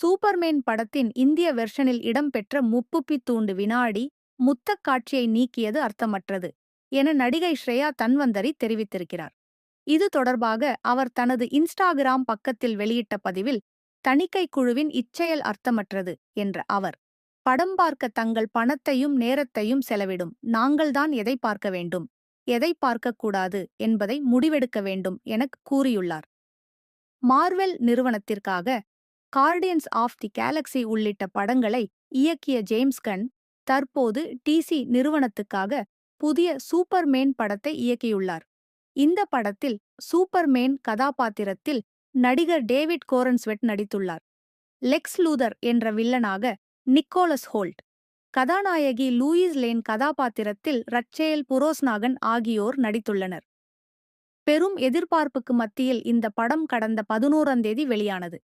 Superman படத்தின் இந்திய வெர்ஷனில் இடம்பெற்ற முப்புப்பி தூண்டு வினாடி முத்தக் காட்சியை நீக்கியது அர்த்தமற்றது என நடிகை ஸ்ரேயா தன்வந்தரி தெரிவித்திருக்கிறார். இது தொடர்பாக அவர் தனது இன்ஸ்டாகிராம் பக்கத்தில் வெளியிட்ட பதிவில் தணிக்கை குழுவின் இச்செயல் அர்த்தமற்றது என்ற அவர் படம் பார்க்க தங்கள் பணத்தையும் நேரத்தையும் செலவிடும். நாங்கள்தான் எதை பார்க்க வேண்டும். எதை பார்க்கக்கூடாது என்பதை முடிவெடுக்க வேண்டும் எனக் கூறியுள்ளார். மார்வெல் நிறுவனத்திற்காக கார்டியன்ஸ் ஆஃப் தி கேலக்ஸி உள்ளிட்ட படங்களை இயக்கிய ஜேம்ஸ் கன் தற்போது டிசி நிறுவனத்துக்காக புதிய சூப்பர்மேன் படத்தை இயக்கியுள்ளார். இந்த படத்தில் சூப்பர்மேன் கதாபாத்திரத்தில் நடிகர் டேவிட் கோரன்ஸ்வெட் நடித்துள்ளார். லெக்ஸ் லூதர் என்ற வில்லனாக நிக்கோலஸ் ஹோல்ட் கதாநாயகி லூயிஸ் லேன் கதாபாத்திரத்தில் ரச்சேல் புரோஸ்நாகன் ஆகியோர் நடித்துள்ளனர். பெரும் எதிர்பார்ப்புக்கு மத்தியில் இந்த படம் கடந்த பதினோராம் தேதி வெளியானது.